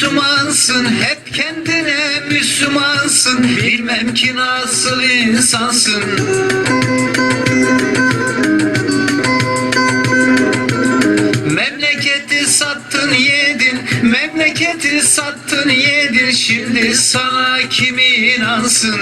düşmansın Hep kendine Müslümansın. Bilmem ki nasıl insansın. Memleketi sattın yedin. Memleketi sattın yedin. Şimdi sana kim inansın?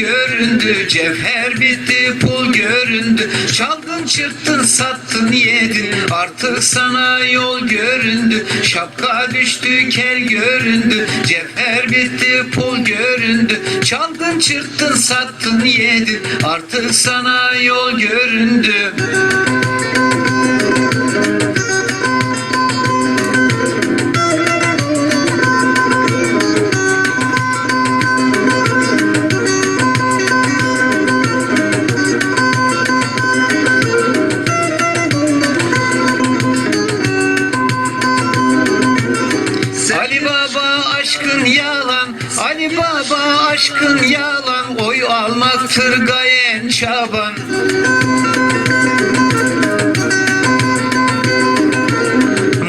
Göründü Cevher bitti pul göründü. Çaldın çırptın sattın yedin. Artık sana yol göründü. Şapka düştü kel göründü. Cevher bitti pul göründü. Çaldın çırptın sattın yedin. Artık sana yol göründü Ali Baba aşkın yalan Ali Baba aşkın yalan Oy almaktır gayen çaban.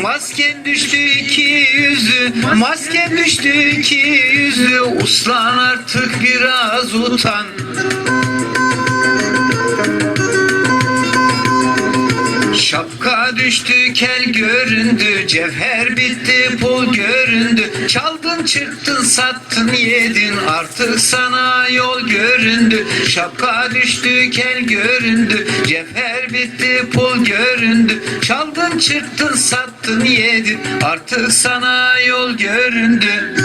Masken düştü iki yüzü Masken düştü iki yüzü Uslan artık biraz utan Şapka düştü kel göründü Cevher bitti pul göründü. Çaldın çıktın sattın yedin Artık sana yol göründü. Şapka düştü kel göründü Cevher bitti pul göründü. Çaldın çıktın sattın yedin Artık sana yol göründü